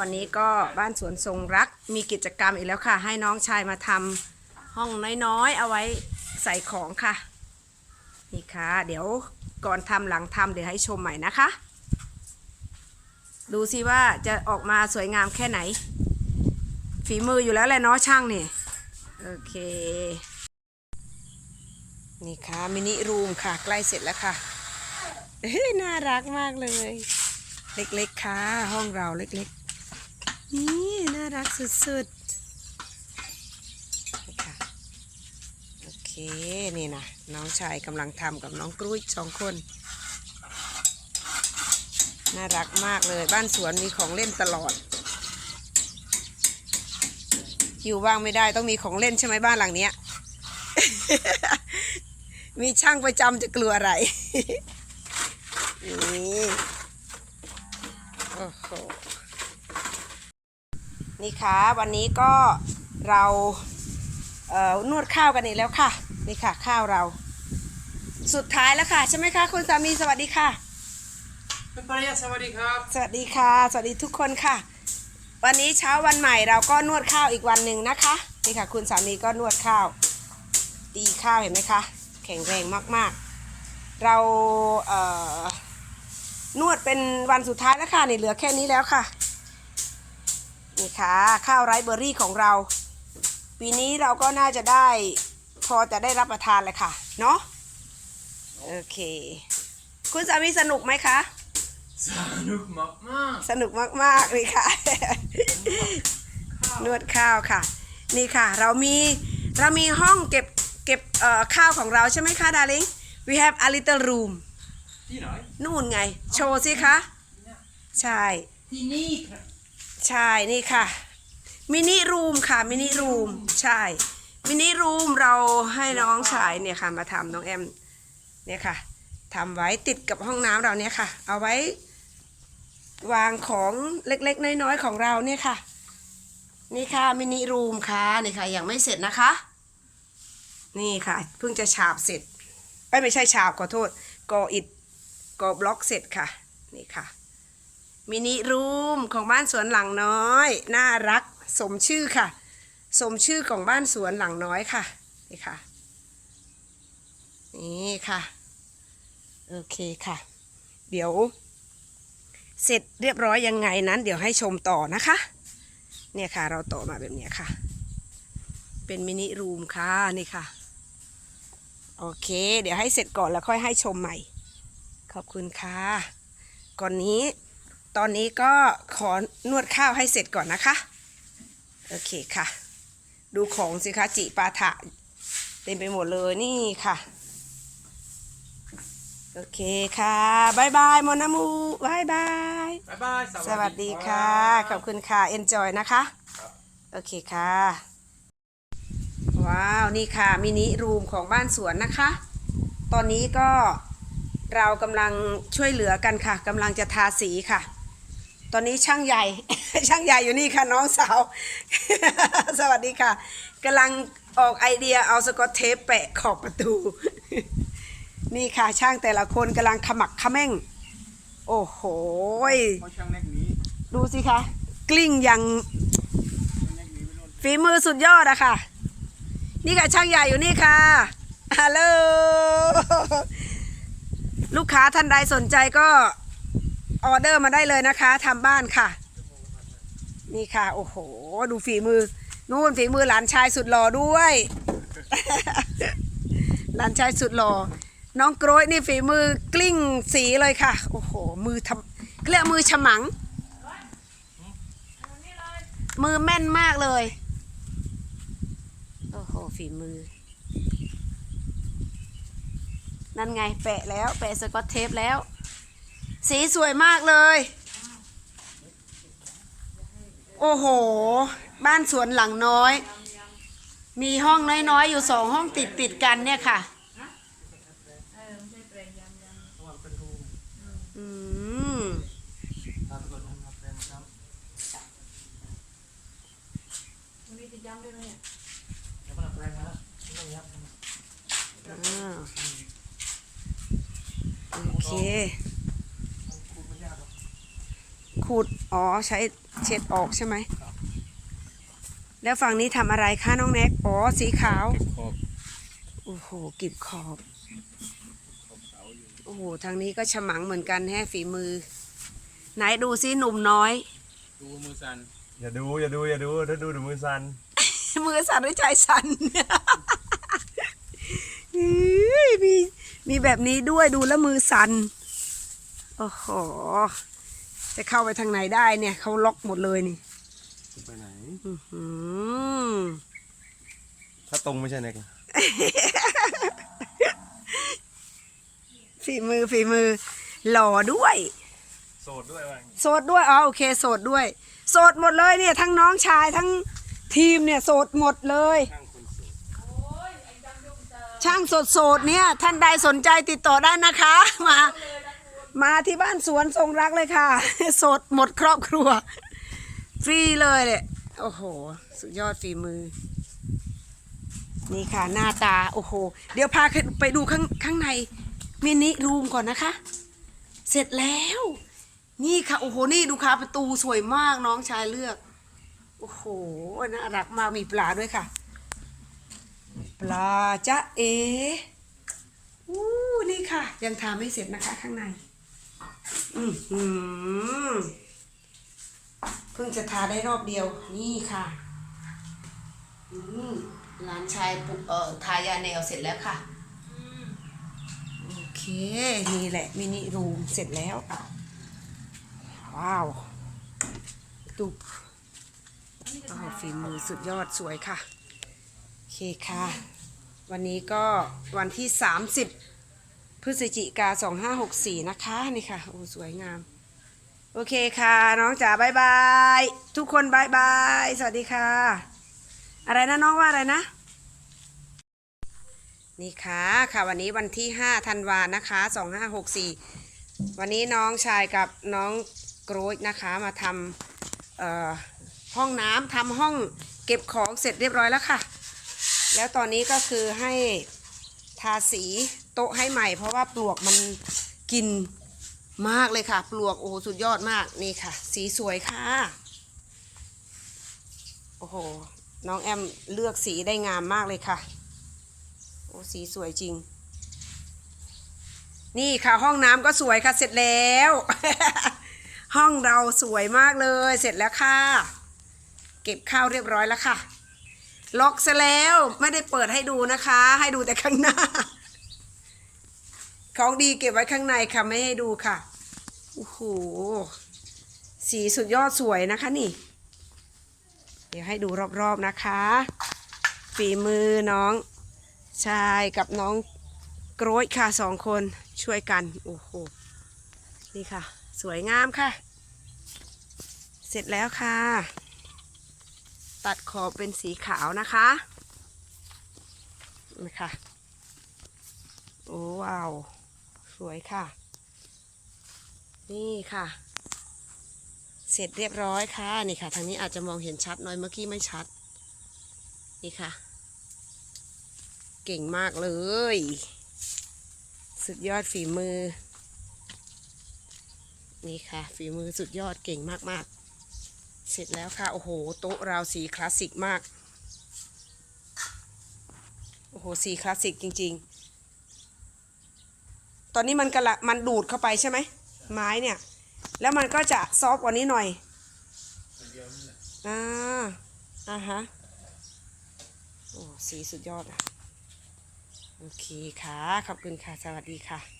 วันนี้ก็บ้านสวนทรงรักมีกิจกรรมอีกแล้วค่ะ ให้น้องชายมาทำห้องน้อยๆ เอาไว้ใส่ของค่ะ นี่ค่ะ เดี๋ยวก่อนทำหลังทำเดี๋ยวให้ชมใหม่นะคะ ดูสิว่าจะออกมาสวยงามแค่ไหน ฝีมืออยู่แล้วแหละเนาะช่างนี่ โอเค นี่ค่ะมินิรูมค่ะ ใกล้เสร็จแล้วค่ะน่ารักมากเลย เล็กๆค่ะ ห้องเราเล็กๆ นี่น่ารักสุดๆนี่ค่ะโอเคนี่นะน้องชายกำลังทำกับน้องกรุ้ยสองคน น่ารักมากเลยบ้านสวนมีของเล่นตลอด อยู่ว่างไม่ได้ต้องมีของเล่นใช่ไหมบ้านหลังเนี้ย มีช่างประจำจะกลัวอะไร นี่ โอ้โห นี่ค่ะวันนี้ก็เราเอ่อนวดข้าวกันอีกแล้วค่ะ นี่ค่ะข้าวเรา สุดท้ายแล้วค่ะ ใช่ไหมคะคุณสามีสวัสดีค่ะคุณปริยาสวัสดีครับ สวัสดีค่ะ สวัสดีทุกคนค่ะ วันนี้เช้าวันใหม่เราก็นวดข้าวอีกวันหนึ่งนะคะนี่ค่ะ คุณสามีก็นวดข้าวตีข้าวเห็นไหมคะแข็งแรงมากๆ เราเอ่อนวดเป็นวันสุดท้ายแล้วค่ะนี่เหลือแค่นี้แล้วค่ะ นี่ค่ะ ข้าวไรซ์เบอร์รี่ของเรา ปีนี้เราก็น่าจะได้พอจะได้รับประทานเลยค่ะ เนาะโอเค คุณสามีสนุกไหมคะ สนุกมากมากสนุกมากๆเลยค่ะ นวดข้าวค่ะ นี่ค่ะ เรามีเรามีห้องเก็บเก็บเอ่อข้าวของเราใช่ไหมคะดาริง we have a little room ที่ไหนนู่นไง โชว์สิคะ ใช่ ที่นี่ครับ ใช่นี่ค่ะมินิรูมค่ะมินิรูมใช่มินิรูมเราให้น้องชายเนี่ยค่ะมาทำน้องแอมเนี่ยค่ะทำไว้ติดกับห้องน้ำเราเนี่ยค่ะ เอาไว้ วางของเล็กๆ น้อยๆของเราเนี่ยค่ะ นี่ค่ะมินิรูมค่ะนี่ค่ะยังไม่เสร็จนะคะ นี่ค่ะ เพิ่งจะฉาบเสร็จเอ้ยไม่ใช่ฉาบขอโทษก่ออิฐก่อบล็อกเสร็จค่ะ นี่ค่ะ มินิรูมของบ้านสวนหลังน้อย น่ารักสมชื่อค่ะ สมชื่อของบ้านสวนหลังน้อยค่ะนี่ค่ะ นี่ค่ะ โอเคค่ะ เดี๋ยว เสร็จเรียบร้อยยังไงนั้น เดี๋ยวให้ชมต่อนะคะ เนี่ยค่ะ เราต่อมาแบบนี้ค่ะ เป็นมินิรูมค่ะนี่ค่ะ โอเค เดี๋ยวให้เสร็จก่อนแล้วค่อยให้ชมใหม่ ขอบคุณค่ะ ก่อนนี้ ตอนนี้ก็ขอนวดข้าวให้เสร็จก่อนนะคะ โอเคค่ะ ดูของสิคะจิปาถะเต็มไปหมดเลยนี่ค่ะ โอเคค่ะบายบายโมนามูบายบาย บ๊ายบายสวัสดีค่ะ ขอบคุณค่ะ enjoy นะคะ โอเคค่ะ ว้าว นี่ค่ะ มินิรูมของบ้านสวนนะคะ ตอนนี้ก็เรากำลังช่วยเหลือกันค่ะกำลังจะทาสีค่ะ ตอนนี้ช่างใหญ่ ช่างใหญ่อยู่นี่ค่ะน้องสาว สวัสดีค่ะกำลังออกไอเดียเอาสกอตเทปแปะขอบประตู นี่ค่ะช่างแต่ละคนกำลังขมักเขม้ง โอ้โหดูสิคะกลิ้งอย่างฝีมือสุดยอดอะค่ะ นี่ค่ะช่างใหญ่อยู่นี่ค่ะฮัลโหลลูกค้าท่านใดสนใจก็ ออเดอร์มาได้เลยนะคะทำบ้านค่ะ นี่ค่ะ โอ้โห ดูฝีมือ นู่นฝีมือหลานชายสุดหล่อด้วย หลานชายสุดหล่อน้องโกรยนี่ฝีมือกลิ้งสีเลยค่ะ โอ้โห มือทำเรียกมือฉมัง มือแม่นมากเลย โอ้โห ฝีมือ นั่นไง แปะแล้ว แปะสกอตเทปแล้ว สีสวยมากเลย โอ้โห บ้านสวนหลังน้อย มีห้องน้อยๆ อยู่สองห้องติดติดกันเนี่ยค่ะอืมโอเค ขขูดอ๋อ ใช้เช็ดออกใช่ไหม แล้วฝั่งนี้ทำอะไรคะน้องแน็ก อ๋อ สีขาวขอบโอ้โหกิบขอบ โอ้โห ทางนี้ก็ฉมังเหมือนกันแฮะฝีมือ ไหนดูซิหนุ่มน้อย ดูมือสั่นอย่าดูอย่าดูอย่าดูถ้าดูเดี๋ยวมือสั่นมือสั่นหรือใจสั่น เฮ้ยมีมีแบบนี้ด้วยดูแล้วมือสั่น โอ้โห จะเข้าไปทางไหนได้เนี่ยเขาล็อกหมดเลยนี่ไปไหนอื้อหือถ้าตรงไม่ใช่เน็กฝีมือฝีมือ หล่อด้วย โสดด้วยว่ะโสดด้วยอ๋อโอเคโสดด้วย โสดหมดเลยเนี่ย ทั้งน้องชายทั้งทีมเนี่ยโสดหมดเลย ช่างสดโสดๆเนี่ย ท่านใดสนใจติดต่อได้นะคะ มา มาที่บ้านสวนทรงรักเลยค่ะ สดหมดครอบครัว ฟรีเลยเนี่ยโอ้โห สุดยอดฝีมือ นี่ค่ะหน้าตา โอ้โห เดี๋ยวพาไปดูข้างข้างในมินิรูมก่อนนะคะ เสร็จแล้ว นี่ค่ะ โอ้โห นี่ดูค่ะประตูสวยมากน้องชายเลือก โอ้โห น่ารักมากมีปลาด้วยค่ะ ปลาจ๊ะเออู้นี่ค่ะ ยังทำไม่เสร็จนะคะข้างใน อือหือเพิ่งจะทาได้รอบเดียว นี่ค่ะ อืมหลานชายปุเอ่อทายาแนวเสร็จแล้วค่ะ โอเค นี่แหละ มินิรูมเสร็จแล้ว ว้าวดูอ้าวฝีมือสุดยอดสวยค่ะ โอเคค่ะ วันนี้ก็วันที่ 30 พฤศจิกา2564นะคะนี่ค่ะโอ้สวยงาม โอเคค่ะ น้องจ๋าบายบาย ทุกคนบายบาย สวัสดีค่ะ อะไรนะน้องว่าอะไรนะ นี่ค่ะค่ะวันนี้วันที่5ธันวานะคะ2564วันนี้น้องชายกับน้องกรยนะคะมาทำห้องน้ำทำห้องเก็บของเสร็จเรียบร้อยแล้วค่ะ แล้วตอนนี้ก็คือให้ ทาสีโต๊ะให้ใหม่ เพราะว่าปลวกมันกินมากเลยค่ะ ปลวกโอ้โหสุดยอดมากนี่ค่ะ สีสวยค่ะ โอ้โห น้องแอมเลือกสีได้งามมากเลยค่ะ โอ้สีสวยจริง นี่ค่ะห้องน้ำก็สวยค่ะเสร็จแล้ว ห้องเราสวยมากเลย เสร็จแล้วค่ะ เก็บข้าวเรียบร้อยแล้วค่ะ ล็อกซะแล้วไม่ได้เปิดให้ดูนะคะ ให้ดูแต่ข้างหน้า ของดีเก็บไว้ข้างในค่ะไม่ให้ดูค่ะโอ้โหสีสุดยอดสวยนะคะนี่ เดี๋ยวให้ดูรอบๆนะคะ ฝีมือน้องชายกับน้องกรยค่ะสองคนช่วยกันโอ้โหนี่ค่ะ สวยงามค่ะ เสร็จแล้วค่ะ ตัดขอบเป็นสีขาวนะคะนี่ค่ะโอ้ว้าว สวยค่ะ นี่ค่ะ เสร็จเรียบร้อยค่ะ นี่ค่ะ ทางนี้อาจจะมองเห็นชัดน้อยเมื่อกี้ไม่ชัด นี่ค่ะ เก่งมากเลย สุดยอดฝีมือ นี่ค่ะ ฝีมือสุดยอดเก่งมากๆ เสร็จแล้วค่ะ โอ้โห โต๊ะราวสีคลาสสิกมาก โอ้โห สีคลาสสิกจริง ๆ ตอนนี้มันกระละมันดูดเข้าไปใช่ไหม ไม้เนี่ย แล้วมันก็จะซอฟต์กว่านี้หน่อยอ่าอ่าฮะ โอ้ สีสุดยอดอะ โอเคค่ะ ขอบคุณค่ะ สวัสดีค่ะ